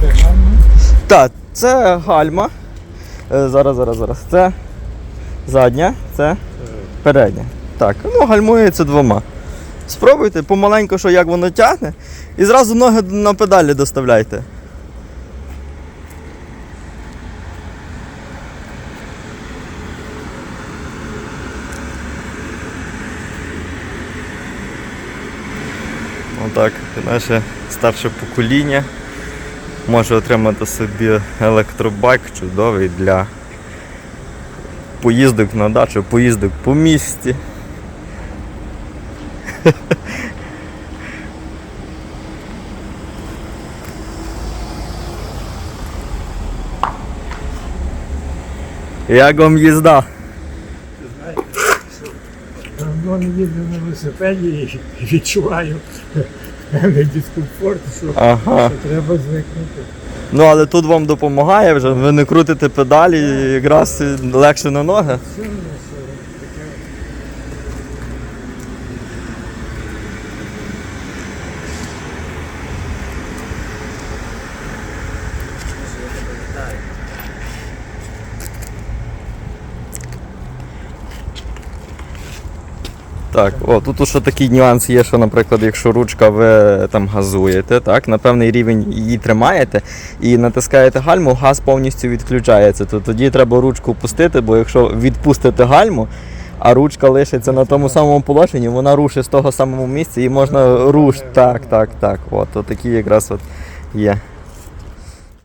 Це гарно. Так, це гальма. Зараз, зараз, зараз. Це задня, це передня. Так, ну гальмується двома. Спробуйте помаленьку, що як воно тягне, і зразу ноги на педалі доставляйте. Отак, наше старше покоління може отримати собі електробайк чудовий для поїздок на дачу, поїздок по місті. Як вам їзда? Давно не їздив на велосипеді і відчуваю певний дискомфорт, що, Ага. що треба звикнути. Ну але тут вам допомагає вже, ви не крутите педалі, і якраз легше на ноги. Все, ну, що таке. Так, о, тут ще такий нюанс є, що, наприклад, якщо ручка ви там газуєте, так, на певний рівень її тримаєте і натискаєте гальму, газ повністю відключається. То тоді треба ручку пустити, бо якщо відпустите гальму, а ручка лишиться на тому самому положенні, вона рушить з того самого місця і можна руш. Так, так, так. От такі якраз от є